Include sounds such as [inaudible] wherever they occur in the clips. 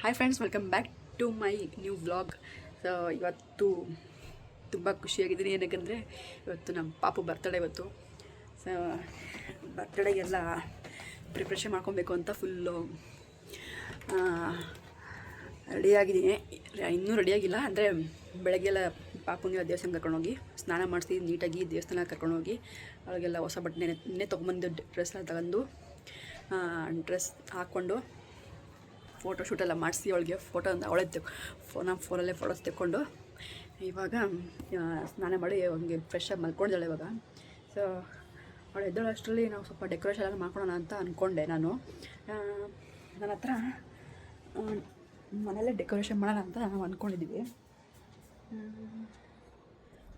Hi friends welcome back to my new vlog so ಇವತ್ತು ತುಂಬ ಖುಷಿಯಾಗಿದ್ದೀನಿ ಏನಕ್ಕಂದರೆ, ಇವತ್ತು ನಮ್ಮ ಪಾಪು ಬರ್ತಡೇ ಇವತ್ತು. ಸೊ ಬರ್ತಡೇಗೆಲ್ಲ ಪ್ರಿಪ್ರೇಷನ್ ಮಾಡ್ಕೊಬೇಕು ಅಂತ ಫುಲ್ಲು ರೆಡಿಯಾಗಿದ್ದೀನಿ ಇನ್ನೂ ರೆಡಿಯಾಗಿಲ್ಲ ಅಂದರೆ, ಬೆಳಗ್ಗೆಲ್ಲ ಪಾಪುಂಗೆಲ್ಲ ದೇವಸ್ಥಾನ ಕರ್ಕೊಂಡೋಗಿ ಸ್ನಾನ ಮಾಡಿಸಿ, ನೀಟಾಗಿ ದೇವಸ್ಥಾನ ಕರ್ಕೊಂಡೋಗಿ ಅವಳಿಗೆಲ್ಲ ಹೊಸ ಬಟ್ಟೆ ನಿನ್ನೆ ತೊಗೊಂಬಂದು ಡ್ರೆಸ್ ತಗೊಂಡು ಡ್ರೆಸ್ ಹಾಕ್ಕೊಂಡು ಫೋಟೋ ಶೂಟೆಲ್ಲ ಮಾಡಿಸಿ ಅವಳಿಗೆ ಫೋಟೋ ಅವಳೇ ತೆಗ್ ಫೋನ ಫೋನಲ್ಲೇ ಫೋಟೋಸ್ ತೆಕ್ಕೊಂಡು ಇವಾಗ ಸ್ನಾನ ಮಾಡಿ ಹಂಗೆ ಫ್ರೆಶ್ ಆಗಿ ಮಲ್ಕೊಂಡಿದ್ದಾಳೆ ಇವಾಗ. ಸೊ ಅವಳು ಎದ್ದಳು ಅಷ್ಟರಲ್ಲಿ ನಾವು ಸ್ವಲ್ಪ ಡೆಕೋರೇಷನ್ ಎಲ್ಲ ಮಾಡ್ಕೊಳೋಣ ಅಂತ ಅಂದ್ಕೊಂಡೆ ನಾನು. ನನ್ನ ಹತ್ರ ಮನೆಯಲ್ಲೇ ಡೆಕೋರೇಷನ್ ಮಾಡೋಣ ಅಂತ ನಾವು ಅಂದ್ಕೊಂಡಿದ್ದೀವಿ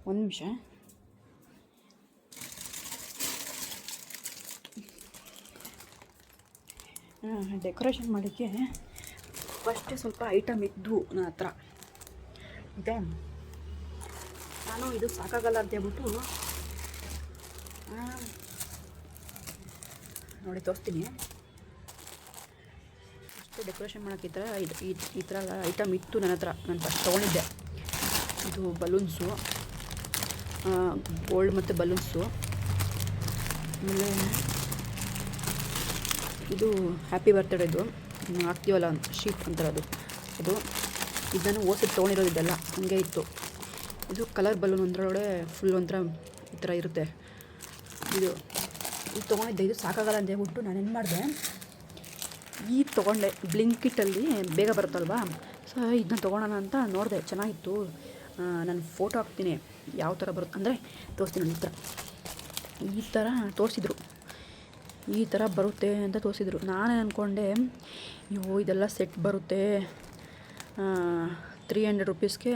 ಒಂದು ನಿಮಿಷ. ಡೆಕೋರೇಷನ್ ಮಾಡೋಕ್ಕೆ ಫಸ್ಟ್ ಸ್ವಲ್ಪ ಐಟಮ್ ಇದ್ದು ನನ್ನ ಹತ್ರ. ಇದೆ. ನಾನು ಇದು ಸಾಕಾಗಲ್ಲ ಅಂತ ಹೇಳ್ಬಿಟ್ಟು ನೋಡಿ ತೋರಿಸ್ತೀನಿ. ಫಸ್ಟ್ ಡೆಕೋರೇಷನ್ ಮಾಡೋಕ್ಕೆ ಈ ಥರ ಇದು, ಈ ಥರ ಐಟಮ್ ಇತ್ತು ನನ್ನ ಹತ್ರ. ನಾನು ಫಸ್ಟ್ ತೊಗೊಂಡಿದ್ದೆ. ಇದು ಬಲೂನ್ಸು ಗೋಲ್ಡ್ ಮತ್ತು ಬಲೂನ್ಸು ಆಮೇಲೆ ಇದು ಹ್ಯಾಪಿ ಬರ್ತ್ಡೇದು ಹಾಕ್ತೀವಲ್ಲ ಶೀಟ್ ಅಂತಾರೆ ಅದು. ಅದು ಇದನ್ನು ಓಸಿ ತೊಗೊಂಡಿರೋದಿದ್ದಲ್ಲ ಹಂಗೆ ಇತ್ತು. ಇದು ಕಲರ್ ಬಲೂನ್ ಒಂದರೊಳಗಡೆ ಫುಲ್ ಒಂಥರ ಈ ಥರ ಇರುತ್ತೆ. ಇದು ಇದು ತೊಗೊಂಡಿದ್ದೆ, ಇದು ಸಾಕಾಗಲ್ಲ ಅಂತ ಹೇಳ್ಬಿಟ್ಟು ನಾನು ಏನು ಮಾಡಿದೆ, ಈ ತೊಗೊಂಡೆ ಬ್ಲಿಂಕಿಟ್ಟಲ್ಲಿ ಬೇಗ ಬರುತ್ತಲ್ವಾ? ಸೊ ಇದನ್ನ ತೊಗೊಳೋಣ ಅಂತ ನೋಡಿದೆ, ಚೆನ್ನಾಗಿತ್ತು. ನಾನು ಫೋಟೋ ಹಾಕ್ತೀನಿ. ಯಾವ ಥರ ಬರುತ್ತೆ ಅಂದರೆ ತೋರಿಸ್ತೀನಿ ನನ್ನ ಈ ಥರ ತೋರಿಸಿದ್ರು. ಈ ಥರ ಬರುತ್ತೆ ಅಂತ ತೋರಿಸಿದ್ರು. ನಾನೇ ಅಂದ್ಕೊಂಡೆ ಅಯ್ಯೋ ಇದೆಲ್ಲ ಸೆಟ್ ಬರುತ್ತೆ. ತ್ರೀ ಹಂಡ್ರೆಡ್ ರುಪೀಸ್ಗೆ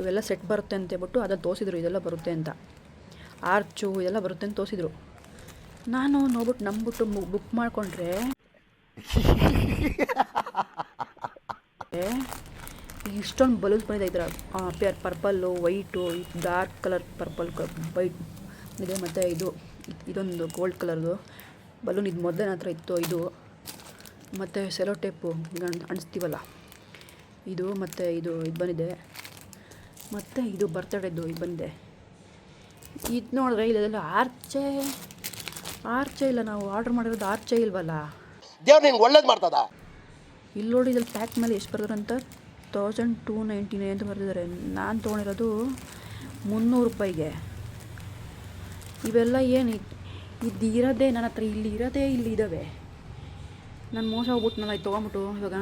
ಇವೆಲ್ಲ ಸೆಟ್ ಬರುತ್ತೆ ಅಂತ ಹೇಳ್ಬಿಟ್ಟು ಅದನ್ನು ತೋರಿಸಿದ್ರು, ಇದೆಲ್ಲ ಬರುತ್ತೆ ಅಂತ. ಆರ್ಚು, ಇದೆಲ್ಲ ಬರುತ್ತೆ ಅಂತ ತೋರಿಸಿದ್ರು. ನಾನು ನೋಡ್ಬಿಟ್ಟು ನಂಬಿಟ್ಟು ಬುಕ್ ಮಾಡಿಕೊಂಡ್ರೆ [laughs] ಇಷ್ಟೊಂದು ಬಲೂನ್ಸ್ ಬಂದಿದೆ ಇದರ pair pair purple, white dark colour purple white, ಇದೆ ಮತ್ತು ಇದು, ಇದೊಂದು ಗೋಲ್ಡ್ ಕಲರ್ದು ಬಲೂನ್ ಇದು ಮೊದಲೇ ಹತ್ರ ಇತ್ತು ಇದು. ಮತ್ತು ಸೆಲೋ ಟೇಪು ಅಣಿಸ್ತೀವಲ್ಲ ಅಂಟಿಸ್ತೀವಲ್ಲ. ಇದು ಮತ್ತು ಇದು ಇದು ಬಂದಿದೆ. ಮತ್ತು ಇದು ಬರ್ತಡೇದು ಇದು ಬಂದಿದೆ. ಇದು ನೋಡಿದ್ರೆ ಇಲ್ಲದೆಲ್ಲ ಆರ್ಚೆ ಆರ್ಚೆ ಇಲ್ಲ ನಾವು ಆರ್ಡ್ರ್ ಮಾಡಿರೋದು ಆರ್ಚೆ ಇಲ್ವಲ್ಲ? ದೇವ್ರು ನಿಂಗೆ ಒಳ್ಳೇದು ಮಾಡ್ತದ? ಇಲ್ಲಿ ನೋಡಿ ಇದ್ರಲ್ಲಿ ಪ್ಯಾಕ್ ಮೇಲೆ ಎಷ್ಟು ಬರ್ತಾರೆ ಅಂತ ತೌಸಂಡ್ ಟೂ ನೈಂಟಿ ನೈನ್ ಅಂತ ಬರೆದಿದ್ದಾರೆ ನಾನು ತೊಗೊಂಡಿರೋದು ಮುನ್ನೂರು ರೂಪಾಯಿಗೆ. ಇವೆಲ್ಲ ಏನು ಇದು ಇರೋದೇ ನನ್ನ ಹತ್ರ ಇಲ್ಲಿ ಇರೋದೇ ಇಲ್ಲಿ ಇದ್ದಾವೆ ನಾನು ಮೋಸ ಹೋಗ್ಬಿಟ್ನಲ್ಲ, ಇದು ತೊಗೊಂಬಿಟ್ಟು ಇವಾಗ.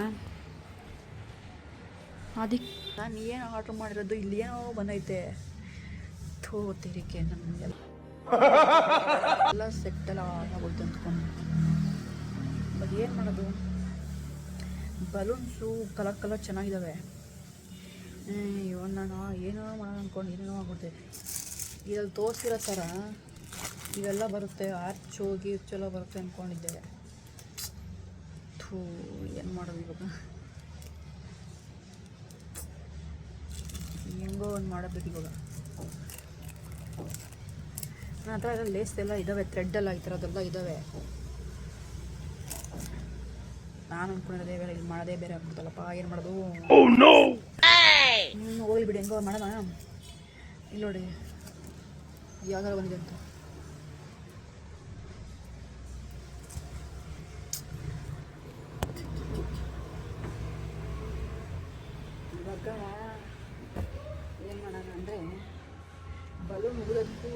ಅದಕ್ಕೆ ನಾನು ಏನು ಆರ್ಡ್ರ್ ಮಾಡಿರೋದು, ಇಲ್ಲಿ ಏನೋ ಬಂದೈತೆ. ಥೋ, ತೆರಿಗೆ ನಮಗೆಲ್ಲ ಎಲ್ಲ ಸೆಟ್ಟೆಲ್ಲ ಆಗೋಯ್ತು ಅಂದ್ಕೊಂಡು. ಅದು ಏನು ಮಾಡೋದು? ಬಲೂನ್ಸು ಕಲರ್ ಕಲರ್ ಚೆನ್ನಾಗಿದ್ದಾವೆ ಅಯ್ಯೋ, ನಾನು ಏನೋ ಮಾಡೋಣ ಅಂದ್ಕೊಂಡು ಏನೇನೋ ಆಗ್ಬಿಡ್ತೈತೆ. ಇದ್ರಲ್ಲಿ ತೋರಿಸಿರೋ ಥರ ಇವೆಲ್ಲ ಬರುತ್ತೆ ಆರ್ಚ್ ಹೋಗಿ ಚಲೋ ಬರುತ್ತೆ ಅಂದ್ಕೊಂಡಿದ್ದೆ ಥೂ ಏನು ಮಾಡೋದು ಇವಾಗ? ಹೆಂಗೋ ಒಂದು ಮಾಡಬೇಕು ಇವಾಗ. ನನ್ನ ಹತ್ರ ಎಲ್ಲ ಲೇಸ್ ಎಲ್ಲ ಇದ್ದಾವೆ ಥ್ರೆಡ್ ಎಲ್ಲ ಈ ಥರದ್ದೆಲ್ಲ ಇದ್ದಾವೆ ನಾನು ಅಂದ್ಕೊಂಡಿರೋದೇ ಬೇರೆ ಇಲ್ಲಿ ಮಾಡೋದೇ ಬೇರೆ ಆಗ್ಬಿಡ್ತಲ್ಲಪ್ಪ ಏನು ಮಾಡೋದು? ಹ್ಞೂ ಹೋಗ್ಲಿ ಬಿಡಿ ಹೆಂಗೋ ಮಾಡೋಣ. ಇಲ್ಲಿ ನೋಡಿ ಯಾವ್ದಾರ ಬಂದಿದೆ ಅಂತ. ಇವಾಗ ಏನು ಮಾಡೋಣ ಅಂದರೆ ಬಲೂನ್ ಮುಗಿದಂತೂ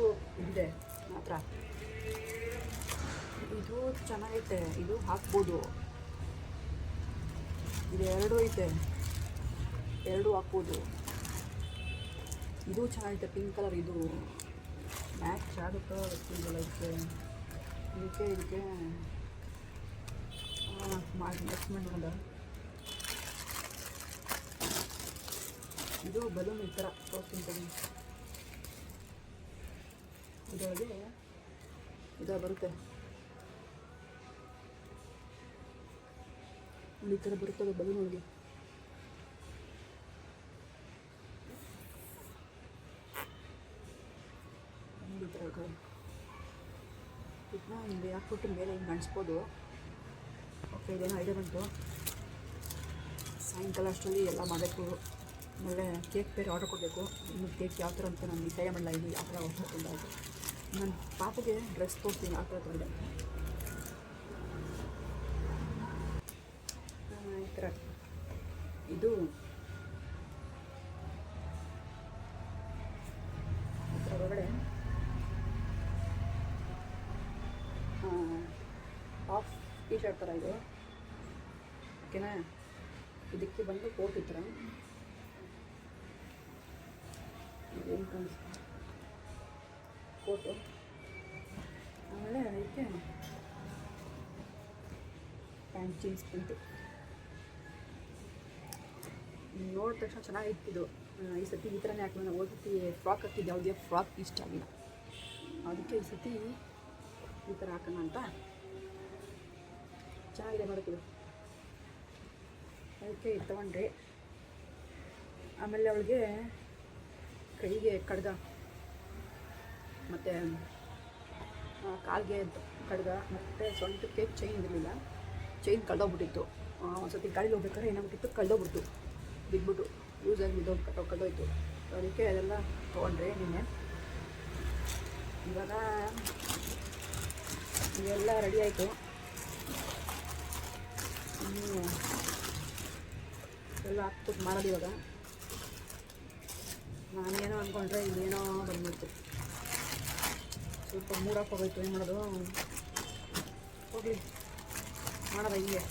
ಇದೆ ಮಾತ್ರ. ಇದು ಚೆನ್ನಾಗೈತೆ, ಇದು ಹಾಕ್ಬೋದು. ಇದು ಎರಡು ಐತೆ. ಎರಡು ಹಾಕ್ಬೋದು. ಇದು ಚೆನ್ನಾಗೈತೆ ಪಿಂಕ್ ಕಲರ್ ಇದು. ಮ್ಯಾಚ್ ಆಗುತ್ತೋ ಗೊತ್ತಿಲ್ಲ ಇದಕ್ಕೆ ಇದಕ್ಕೆ ಇದಕ್ಕೆ ಮಾಡಿ ನೆಕ್ಸ್ಟ್ ಮಾಡೋಣ ಇದು ಬಲೂನ್ ಈ ಥರ ತೋರಿಸ್ತೀನಿ. ಇದರೊಳಗೆ ಇದು ಬರುತ್ತೆ. ಈ ಥರ ಬರುತ್ತದೆ ಬಲೂನ್ ಒಳಗೆ. ಈ. ಇದನ್ನ ಹಿಂಗೆ ಹಾಕ್ಬಿಟ್ಟು ಮೇಲೆ ಹಿಂಗೆ ಅಣಿಸ್ಬೋದು ಓಕೆ ಇದೇನೋ ಐಡಿಯಾ ಬಂತು ಸಾಯಂಕಾಲ ಅಷ್ಟರಲ್ಲಿ ಎಲ್ಲ ಮಾಡಬೇಕು. ಆಮೇಲೆ ಕೇಕ್ ಬೇರೆ ಆರ್ಡರ್ ಕೊಡಬೇಕು. ಇನ್ನು ಕೇಕ್ ಯಾವ ಥರ ಅಂತ ನಾನು ಡಿಸೈಡ್ ಮಾಡಲ್ಲ ಇಲ್ಲಿ ಯಾವ ಥರ ಆರ್ಡರ್ ತೊಗೊಂಡಾಗ. ನನ್ನ ಪಾಪಗೆ ಡ್ರೆಸ್ ಕೊಡ್ತೀನಿ ಯಾವ ಥರ ತೊಗೊಂಡೆ. ಈ ಥರ. ಇದು ಒಳಗಡೆ ಹಾಫ್ ಟೀ ಶರ್ಟ್ ಥರ ಇದು. ಓಕೆನಾ? ಇದಕ್ಕೆ ಬಂದು ಕೋಟ್ ಈ ಕೋಟು ಆಮೇಲೆ ಅದಕ್ಕೆ ಪ್ಯಾಂಟ್ ಜೀನ್ಸ್ ಪ್ಯಾಂಟು ನೋಡಿದ ತಕ್ಷಣ ಚೆನ್ನಾಗಿತ್ತು ಈ ಸತಿ ಈ ಥರನೇ ಹಾಕಿ ನಾನು ಹೋದ ಸತಿ ಫ್ರಾಕ್ ಹಾಕಿದ್ದು. ಯಾವುದೇ ಫ್ರಾಕ್ ಇಷ್ಟ ಆಗಿಲ್ಲ. ಅದಕ್ಕೆ ಈ ಸತಿ ಈ ಥರ ಹಾಕೋಣ ಅಂತ ಚೆನ್ನಾಗಿದೆ ನೋಡೋಕ್ಕಿದು ಅದಕ್ಕೆ ತೊಗೊಂಡ್ರೆ ಆಮೇಲೆ ಅವಳಿಗೆ ಕೈಗೆ ಕಡ್ಗ, ಮತ್ತು ಕಾಲಿಗೆ ಕಡ್ಗ, ಮತ್ತು ಸೊಂಟಕ್ಕೆ ಚೈನ್ ಇರಲಿಲ್ಲ. ಚೈನ್ ಕಳೆದೋಗ್ಬಿಟ್ಟಿತ್ತು. ಒಂದು ಸತಿ ಗಾಡಿಲಿ ಹೋಗ್ಬೇಕಾದ್ರೆ ಏನಾಗ್ಬಿಟ್ಟಿತ್ತು? ಕಳ್ದೋಗ್ಬಿಡ್ತು. ಬಿದ್ದುಬಿಟ್ಟು ಯೂಸ್ ಆಗಿ ಬಿದ್ದೋಗಿ ಕಟ್ಟೋ ಕಳ್ದೋಯ್ತು. ಅದಕ್ಕೆ ಅದೆಲ್ಲ ತೊಗೊಂಡ್ರೆ ನಿನ್ನೆ. ಇವಾಗ ಇದೆಲ್ಲ ರೆಡಿ ಆಯಿತು. ಎಲ್ಲ ಹಾಕ್ಬಿಟ್ಟು ಮಾಡೋದು ಇವಾಗ. ನಾನೇನೋ ಅಂದ್ಕೊಂಡ್ರೆ ಇದೇನೋ ಬಂದ್ಬಿಡ್ತು ಸ್ವಲ್ಪ ಮೂರಕ್ಕೆ ಹೋಗೋಯ್ತು, ಏನು ಮಾಡೋದು? ಹೋಗಲಿ. ಮಾಡೋದ ಹಿಂಗೆ?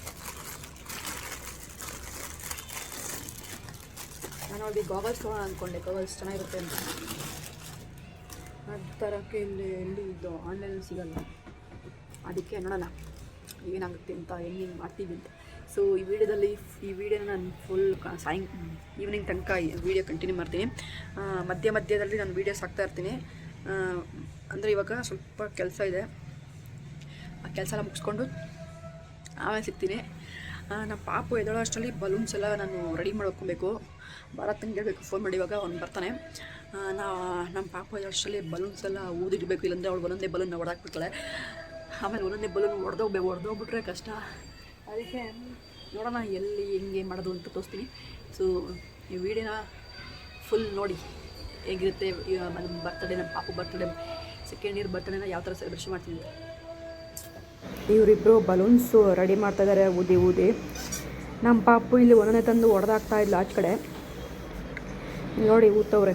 ನಾನು ಅಲ್ಲಿ ಗಾಗಲ್ಸ್ ತೊಗೊಳ ಅಂದ್ಕೊಂಡೆ ಗಾಗಲ್ಸ್ ಚೆನ್ನಾಗಿರುತ್ತೆ ಅಂತ. ಅದು ಥರಕ್ಕೆ ಇಲ್ಲಿ ಎಲ್ಲಿ ಇದ್ದೋ ಆನ್ಲೈನಲ್ಲಿ ಸಿಗಲ್ಲ. ಅದಕ್ಕೆ ನೋಡೋಣ. ಏನಾಗುತ್ತೆ ಅಂತ, ಹೆಂಗೆ ಹೆಂಗೆ ಮಾಡ್ತೀವಿ ಅಂತ. ಸೊ ಈ ವಿಡಿಯೋದಲ್ಲಿ ಈ ವಿಡಿಯೋನ ನಾನು ಫುಲ್ ಸಾಯಂ ಈವ್ನಿಂಗ್ ತನಕ ವಿಡಿಯೋ ಕಂಟಿನ್ಯೂ ಮಾಡ್ತೀನಿ. ಮಧ್ಯ ಮಧ್ಯದಲ್ಲಿ ನಾನು ವೀಡಿಯೋಸ್ ಹಾಕ್ತಾ ಇರ್ತೀನಿ. ಅಂದರೆ ಇವಾಗ ಸ್ವಲ್ಪ ಕೆಲಸ ಇದೆ. ಆ ಕೆಲಸ ಎಲ್ಲ ಮುಗಿಸ್ಕೊಂಡು ಆಮೇಲೆ ಸಿಗ್ತೀನಿ. ನಮ್ಮ ಪಾಪು ಎದೋಳೋ ಅಷ್ಟರಲ್ಲಿ ಬಲೂನ್ಸ್ ಎಲ್ಲ ನಾನು ರೆಡಿ ಮಾಡ್ಕೊಬೇಕು ಭಾರತಂಗೆ ಹೇಳ್ಬೇಕು ಫೋನ್ ಮಾಡಿ ಇವಾಗ, ಅವ್ನು ಬರ್ತಾನೆ. ನಾ ನಮ್ಮ ಪಾಪು ಎದ್ದೋ ಅಷ್ಟರಲ್ಲಿ ಬಲೂನ್ಸ್ ಎಲ್ಲ ಊದಿಡಬೇಕು, ಇಲ್ಲಾಂದರೆ ಅವಳು ಒಂದೊಂದೇ ಬಲೂನ್ ಹೊಡಾಕ್ಬಿಡ್ತಾಳೆ ಆಮೇಲೆ ಒಂದೊಂದೇ ಬಲೂನ್ ಹೊಡೆದೋಗ್ಬೇಕು ಹೊಡೆದೋಗ್ಬಿಟ್ರೆ ಕಷ್ಟ. ಅದಕ್ಕೆ ನೋಡೋಣ ಎಲ್ಲಿ ಹೆಂಗೆ ಮಾಡೋದು ಅಂತ ತೋರಿಸ್ತೀನಿ. ಸೊ ಈ ವಿಡಿಯೋನ ಫುಲ್ ನೋಡಿ ಹೇಗಿರುತ್ತೆ ನಮ್ಮ ಬರ್ತಡೇ ನಮ್ಮ ಪಾಪು ಬರ್ತಡೇ ಸೆಕೆಂಡ್ ಇಯರ್ ಬರ್ತಡೇನ ಯಾವ ಥರ ಸೆಲೆಬ್ರೇಷನ್ ಮಾಡ್ತೀನಿ ಇವರಿಬ್ಬರು ಬಲೂನ್ಸು ರೆಡಿ ಮಾಡ್ತಾ ಇದ್ದಾರೆ ಊದಿ ಊದಿ. ನಮ್ಮ ಪಾಪು ಇಲ್ಲಿ ಒಂದನೇ ತಂದು ಹೊಡೆದಾಗ್ತಾ ಇಲ್ಲ ಆಚೆ ಕಡೆ. ನೋಡಿ ಊತವ್ರೆ.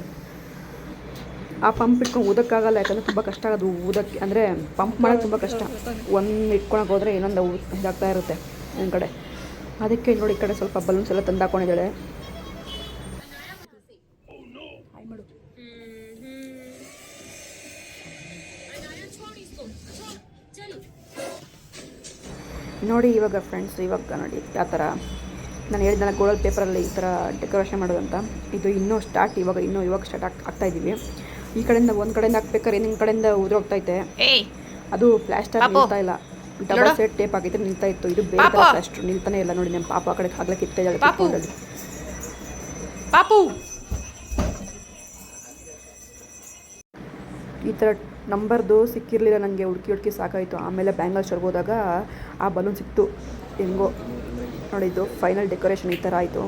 ಆ ಪಂಪ್ ಇಟ್ಕೊಂಡು ಊದಕ್ಕಾಗಲ್ಲ, ಯಾಕಂದರೆ ತುಂಬ ಕಷ್ಟ ಆಗೋದು ಊದಕ್ಕೆ. ಅಂದರೆ ಪಂಪ್ ಮಾಡೋಕ್ಕೆ ತುಂಬ ಕಷ್ಟ. ಒಂದು ಇಟ್ಕೊಳಕ್ಕೆ ಹೋದರೆ ಇನ್ನೊಂದು ಇದಾಗ್ತಾ ಇರುತ್ತೆ ನನ್ನ ಕಡೆ. ಅದಕ್ಕೆ ನೋಡಿ ಈ ಕಡೆ ಸ್ವಲ್ಪ ಬಲೂನ್ಸ್ ಎಲ್ಲ ತಂದು ಹಾಕೊಂಡಿದ್ದಾಳೆ. ನೋಡಿ ಇವಾಗ ಫ್ರೆಂಡ್ಸ್ ಇವಾಗ ನೋಡಿ ಆ ಥರ. ನಾನು ಹೇಳಿದ್ನಲ್ಲ ಗೋಲ್ಡ್ ಪೇಪರಲ್ಲಿ ಈ ಥರ ಡೆಕೋರೇಷನ್ ಮಾಡೋದಂತ. ಇದು ಇನ್ನೂ ಸ್ಟಾರ್ಟ್ ಇವಾಗ ಇನ್ನೂ ಇವಾಗ ಸ್ಟಾರ್ಟ್ ಆಗ್ ಆಗ್ತಾ ಇದ್ದೀವಿ ಈ ಕಡೆಯಿಂದ ಒಂದು ಕಡೆಯಿಂದ ಹಾಕ್ಬೇಕಾದ್ರೆ ಇನ್ನೊಂದು ಕಡೆಯಿಂದ ಉದುರೋಗ್ತೈತೆ ಅದು ಪ್ಲಾಸ್ಟರ್ ಇಲ್ಲ. ಡಬಲ್ ಸೆಟ್ ಟೇಪ್ ಆಗಿದ್ರೆ ನಿಲ್ತಾ ಇತ್ತು. ಇದು ಬೇರೆ ಅಷ್ಟು ನಿಲ್ತಾನೆ ಇಲ್ಲ ನೋಡಿ ನಮ್ಮ ಪಾಪ ಆ ಕಡೆ ಆಗ್ಲೇ ಕಿತ್ತಾ ಇದ್ದಾಳೆ. ಪಾಪು. ಈ ಥರ ನಂಬರ್ದು ಸಿಕ್ಕಿರಲಿಲ್ಲ ನನಗೆ. ಹುಡುಕಿ ಹುಡುಕಿ ಸಾಕಾಯಿತು. ಆಮೇಲೆ ಬ್ಯಾಂಗಲ್ ಸ್ಟೋರ್ಗೆ ಹೋದಾಗ ಆ ಬಲೂನ್ ಸಿಕ್ತು. ಹೆಂಗೋ. ನೋಡಿ ಇದು ಫೈನಲ್ ಡೆಕೋರೇಷನ್ ಈ ಥರ ಆಯಿತು.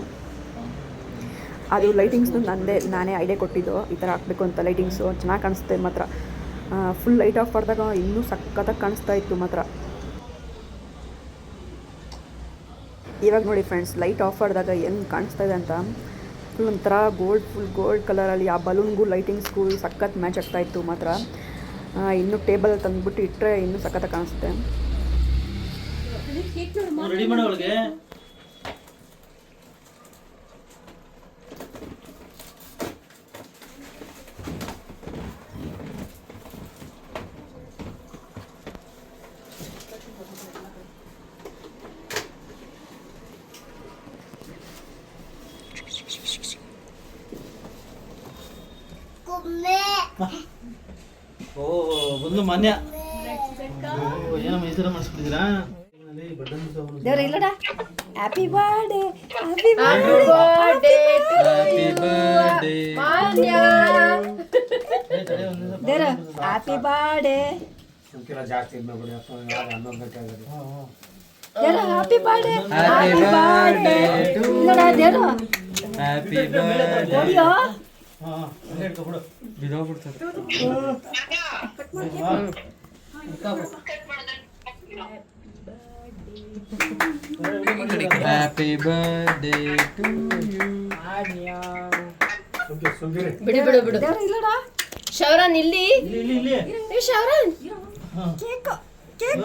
ಅದು ಲೈಟಿಂಗ್ಸ್ನು ನಂದೇ ನಾನೇ ಐಡಿಯಾ ಕೊಟ್ಟಿದ್ದು. ಈ ಥರ ಹಾಕಬೇಕು ಅಂತ ಲೈಟಿಂಗ್ಸು ಚೆನ್ನಾಗಿ ಕಾಣಿಸುತ್ತೆ ಮಾತ್ರ. ಫುಲ್ ಲೈಟ್ ಆಫ್ ಮಾಡಿದಾಗ ಇನ್ನೂ ಸಖತ್ತಾಗಿ ಕಾಣಿಸ್ತಾ ಇತ್ತು ಮಾತ್ರ. ಇವಾಗ ನೋಡಿ ಫ್ರೆಂಡ್ಸ್ ಲೈಟ್ ಆಫ್ ಮಾಡಿದಾಗ ಹೆಂಗೆ ಕಾಣಿಸ್ತಾ ಇದೆ ಅಂತ. ಫುಲ್ ಒಂಥರ ಗೋಲ್ಡ್ ಫುಲ್ ಗೋಲ್ಡ್ ಕಲರಲ್ಲಿ ಆ ಬಲೂನ್ಗೂ ಲೈಟಿಂಗ್ಸ್ಗೂ ಸಖತ್ ಮ್ಯಾಚ್ ಆಗ್ತಾ ಇತ್ತು ಮಾತ್ರ. ಇನ್ನೂ ಟೇಬಲ್ ತಂದುಬಿಟ್ಟು ಇಟ್ಟರೆ ಇನ್ನೂ ಸಖತ್ತಾಗಿ ಕಾಣಿಸುತ್ತೆ ರೆಡಿ ಮಾಡೋ ಒಳಗೆ ಓ ಒಂದು ಮಾನ್ಯ ಓ, ಏನಮ್ಮ ಈ ಥರ ಮಾಡಿಸ್ಬಿಟ್ಟಿದ್ದೀರಾ button ಇಲ್ಲಡ happy birthday happy happy birthday ಜಾಸ್ತಿ ಮಾಡ್ಬಿಡಿ ಹನ್ನೊಂದು ಗಂಟೆ ಆಗೋದು ಹ್ಯಾಪಿ ಬರ್ಡೇ ಹ್ಯಾಪಿ ಬರ್ಡೇ ನೋಡ ದೇವ್ರು ಹ್ಯಾಪಿ ಬರ್ಡೇ ಹೊಡಿಯೋ ಹಾ ಹಂಗೆ ಇಟ್ಕೊಬಿಡು ಬಿದೋಗ್ಬಿಡ್ತದೆ ಹ್ಯಾಪಿ ಬರ್ಡೇ ಟು ಬಿಡು ಬಿಡು ಬಿಡು. ಇಲ್ಲಡ ಶೌರನ್ ಇಲ್ಲಿ. ಏ ಶೌರನ್ ಕೇಕ್ ಕೇಕ್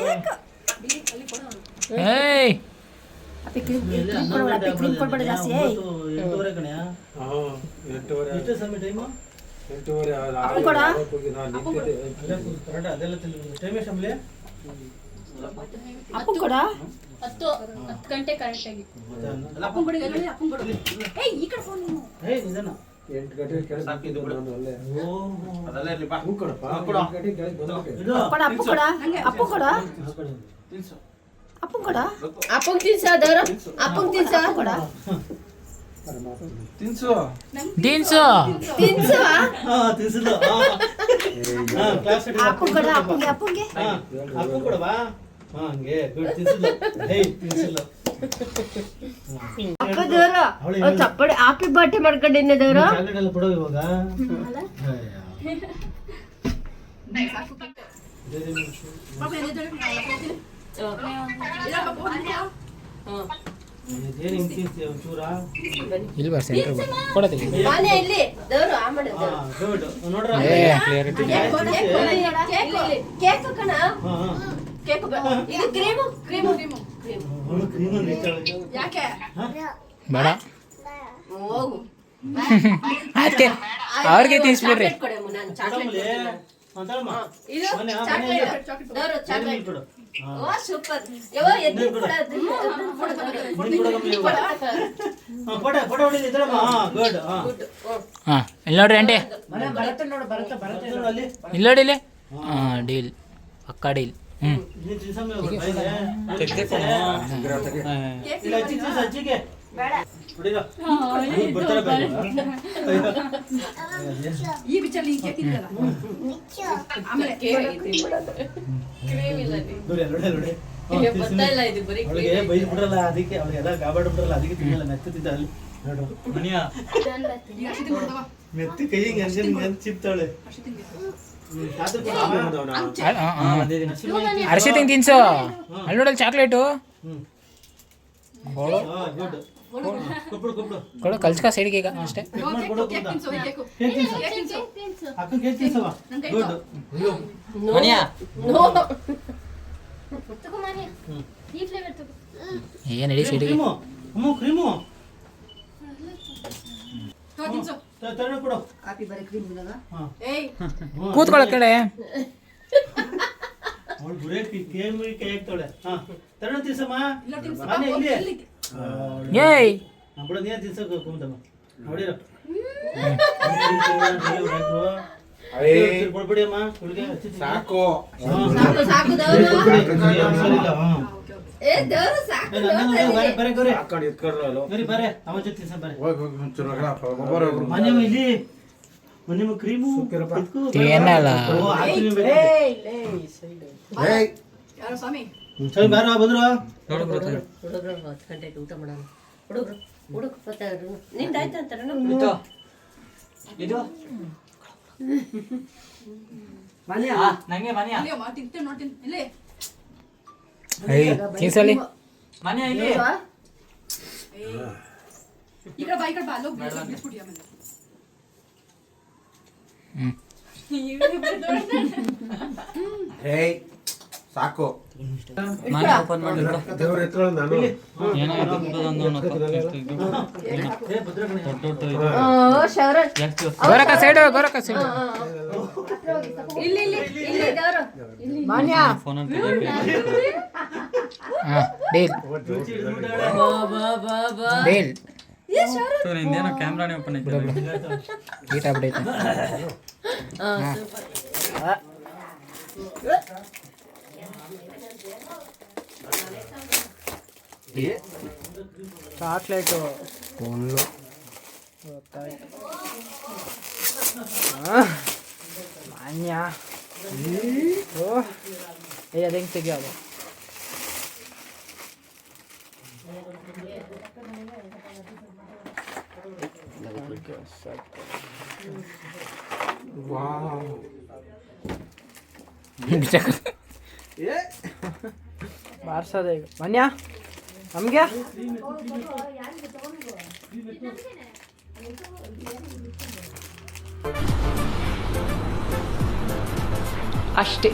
ಕೇಕ್. ಏಯ್. ಅಪ್ಪಿ ಕ್ರೀಮ್ ಕ್ರೀಮ್ ಹನ್ನೊಂದು ಕೊಡ್ಬೇಡ ಅಪ್ಪಿ ಕ್ರೀಮ್ ಗಂಟೆ ಕೊಡ್ಬೇಡ ಜಾಸ್ತಿ ಏಯ್. ಎಂಟೂವರೆ ಎಷ್ಟು ಸಮಯ ಟೈಮು ಎಂಟೂವರೆ ಅಪ್ಪು ಕೊಡ. ನಾನು ಅದೆಲ್ಲ ಟೈಮ್ ಎಷ್ಟು ಆಮೇಲೆ ಅಪ್ಪು ಕೊಡ? ಹತ್ತು ಹತ್ತು ಗಂಟೆ ಕರೆಕ್ಟ್ ಆಗಿ. ಏಯ್ ನಿಜನ ಎಂಟು ಗಂಟೆ ಕೆಳಗೆ ನಿಂತಿದ್ದೆ ನಾನು ಅಲ್ಲೇ. ಹೂ ಕೊಡಪ್ಪ. ಕೊಡು. ಎಂಟು ಗಂಟೆ ಕೆಳಗೆ ಬಂದ್ಬಿಟ್ಟೆ. ಇದು. ಕೊಡ ಅಪ್ಪು ಕೊಡ? ಅಪ್ಪು ಕೊಡ? ಅಪ್ಪು ಕೊಡ? ಅಪ್ಪಂಗ್ ತಿನ್ಸ ದೇವ್ರ. ಅಪ್ಪಂಗ್ ತಿನ್ಸ. ಕೊಡ. ದೀನ್ಸು ತಿನ್ಸು. ಹಾ ತಿನ್ಸಿದ್ದು. ಹಾ. ಹಾ ಕ್ಲಾಸ್ ಅಪ್ಪು ಕೊಡ ಅಪ್ಪುಗೆ ಅಪ್ಪುಗೆ. ಹಾ ಅಪ್ಪು ಕೊಡವಾ? ಹಾ ಹಂಗೆ. ಗುಡ್ ತಿನ್ಸಿಲ್ಲ ಏಯ್ ತಿನ್ಸಿಲ್ಲ. ಅಪ್ಪ ದೇವ್ರ ಅವಳು ಒಂದ್ ಚಪ್ಪಡಿ ಹಾಪಿ ಬರ್ಡೇ ಮಾಡ್ಕೊಂಡಿದ್ದೆ ದೇವ್ರ. ಚಾಕ್ಲೇಟ್ ಎಲ್ಲ ಕೊಡೋ ಇವಾಗ. ಒಂಚೂರ ಇಲ್ಲಿ ಬರ್ ಸೆಂಟ್ರ್ ಬರ್ ಕೊಡತಿ ಮನೆ ಇಲ್ಲಿ. ದೇವ್ರು ಆ ಮಾಡಿ ಹಾ ಗುಡ್ ನೋಡ್ರ? ಏ ಕ್ಲಿಯರಿಟಿ ಕೇಕ್ ಕಣ ಹಾ ಹಾ. ಕೇಕ್ ಇದು ಕ್ರೀಮು ಕ್ರೀಮು. ಕ್ರೀಮು. ಕ್ರೀಮ್ ಯಾಕೆ? ಬೇಡ. ಹೋಗು. [laughs] ಅದಕ್ಕೆ ಅವ್ರಿಗೆ ತಿನ್ಸ್ಬಿಡ್ರಿ. ಚಾಕ್ಲೇಟ್ ನಾನು ಚಾಕ್ಲೇಟ್ ಇದು ಚಾಕ್ಲೇಟ್ ಚಾಕ್ಲೇಟ್ ಕೊಡು. ಓ ಸೂಪರ್. ಯವ್ವ ಎದ್ದು ಇದ್ರಮ್ಮ ಹಾ ಗುಡ್ ಹಾ ಇಲ್ಲಿ ನೋಡ್ರಿ ಆಂಟಿ. ನೋಡು ಅಲ್ಲಿ? ಇಲ್ಲಿ ನೋಡಿ ಇಲ್ಲಿ. ಹಾಂ. ಡೀಲ್. ಅಕ್ಕಾ ಡೀಲ್. ಹ್ಞೂ. ಇಲ್ಲ ತಿನ್ಸು ಇದು ಬರೀ ಅವಳಿಗೆ ಬೈದು ಬಿಡ್ರಲ್ಲ ಅದಕ್ಕೆ ಅವಳಿಗೆಲ್ಲ ಗಾಬಾಡ್ ಬಿಡ್ರಲ್ಲ ಅದಕ್ಕೆ ತಿನ್ನಲ್ಲ ಮೆತ್ತತಿದ್ದ ಅಲ್ಲಿ. ನೋಡು ಮೆತ್ತಿ ಕೈ ಹಿಂಗೆ ಹಿಂಗೆ ಚಿಪ್ತಾಳೆ. ತಿನ್ಸು. ಅಲ್ಲಿ ನೋಡಲ್ ಚಾಕ್ಲೇಟು. ಕೊಡು. ಕಲ್ಸ್ಕ ಸೈಡ್ಗೆ ಈಗ ಅಷ್ಟೇ ಏನ್ ಹೇಳಿ ಸೈಡ್ಗೆ? ಕೂತ್ಕೊಳ್ಳ ಕೊಡು ಅವಳು ಕೇಮ್ ಕೈ ಹಾಕ್ತಾಳೆ ಹಾ. ತರಣ ತಿನ್ಸಮ್ಮ. ಮನೆ ಇಲ್ಲಿ ಏಯ್ ಬಿಡು ನೀನ್ ತಿನ್ಸಕ್ ಕುಂತಮ್ಮ. ನೋಡಿರ? ಕೊಡ್ಬಿಡಿ ಅಮ್ಮ ಹುಡುಗಿ ಸಾಕು. ಸಾಕು ಸಾಕು ದೇವ್ರು ಏ ದೇವ್ರು ಸಾಕು ಬರೆ ಬರೆ ಗೌರಿ. ಹಾಕೊಂಡು ಬರೆ. ಅವನ ಜೊತೆ ತಿನ್ಸ ಬರೆ. ಹೋಗಿ ಹೋಗಿ ಒಂಚೂರು ಹೋಗಪ್ಪ, ಒಬ್ಬರು ಒಬ್ರು. ಮನೆ ಇಲ್ಲಿ. ಮನೆ ಕ್ರೀಮು. ಏನಲ್ಲ ಏಯ್ ಸರಿ ಬಾರ ಬಂದ್ರು ಹುಡುಗರು ಹತ್ತು ಗಂಟೆಗೆ ಊಟ ಮಾಡೋಣ. ಹುಡುಗರು ಹುಡುಗ ಬರ್ತಾರೆ ನಿಂದಾಯ್ತು ಅಂತಾರ ನಂಗೆ ಮನೆಯ? ಏಯ್ ತಿನ್ಸಲ್ಲಿ ಹ್ಮ್. ಏಯ್ ಸಾಕು. ಮನೆ ಓಪನ್ ಮಾಡಿ. ದೇವ್ರ ಎತ್ಕೊಳ್ಳ ನಾನು ಏ ಭದ್ರಕಣೆ ಓ ಶೌರನ್ ಗೋರಕ ಸೈಡು ಗೋರಕ ಸೈಡ್ ಇಲ್ಲಿ ಇಲ್ಲಿ ಇಲ್ಲಿ ದೇವ್ರು. ಹಾಂ ಡೀಲ್. ಬಾ ಬಾ ಬಾ ಬಾ. ಡೀಲ್. ಏ ಶೌರನ್ ಓಪನ್ ಹೀಟ್ ಆಗ್ಬಿಟ್ಟೈತೆ ಹಾ ಸೂಪರ್ ಚಾಕ್ಲೇಟು ಫುಲ್ಲು ಮಾನ್ಯ ಏ ಅದು ಹೆಂಗೆ ತೆಗಿಯೋದು ಬಾರ್ಸೋದೆ ಈಗ ಮನ್ಯಾ ನಮಗೆ? ಅಷ್ಟೇ.